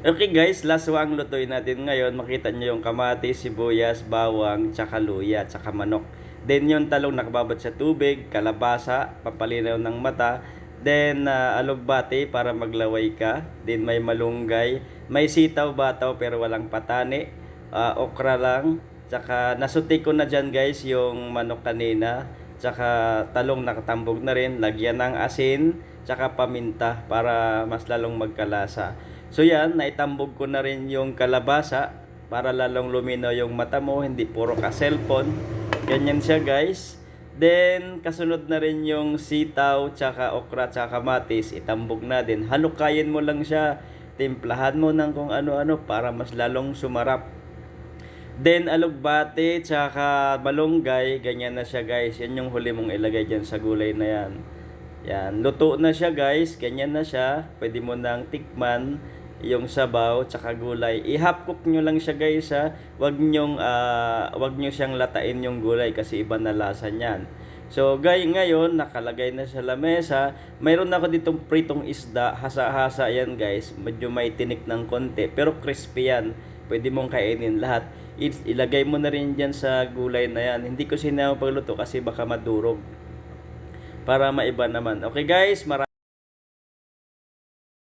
Okay guys, one ang lutuin natin ngayon. Makita nyo yung kamatis, sibuyas, bawang, tsaka luya, tsaka manok. Then yung talong nakababad sa tubig, kalabasa, pampalinaw ng mata. Then uh, alugbati para maglaway ka. Then may malunggay. May sitaw, bataw pero walang patani. Ah, okra lang. Tsaka nasuti ko na dyan guys yung manok kanina. Tsaka talong nakatambog na rin. Lagyan ng asin. Tsaka paminta para mas lalong magkalasa. So yan, naitambog ko na rin yung kalabasa para lalong luminaw yung mata mo, hindi puro ka cellphone. Ganyan siya guys. Then, kasunod na rin yung sitaw, tsaka okra, tsaka kamatis, itambog na din. Halukayin mo lang siya, timplahan mo ng kung ano-ano para mas lalong sumarap. Then, alugbate, tsaka malunggay, ganyan na siya guys. Yan yung huli mong ilagay dyan sa gulay na yan. Yan, luto na siya guys, ganyan na siya. Pwede mo nang tikman yung sabaw tsaka gulay. I-half cook nyo lang siya guys ha. Wag nyong ah, wag nyo siyang latain yung gulay kasi iba na lasa niyan. So gay ngayon nakalagay na sa lamesa. Mayroon ako ditong pritong isda, hasa-hasa yan guys. Medyo may tinik ng konti pero crispy yan. Pwede mong kainin lahat. Ilagay mo na rin dyan sa gulay na yan. Hindi ko sinama pagluto kasi baka madurog. Para maiba naman. Okay guys, maraming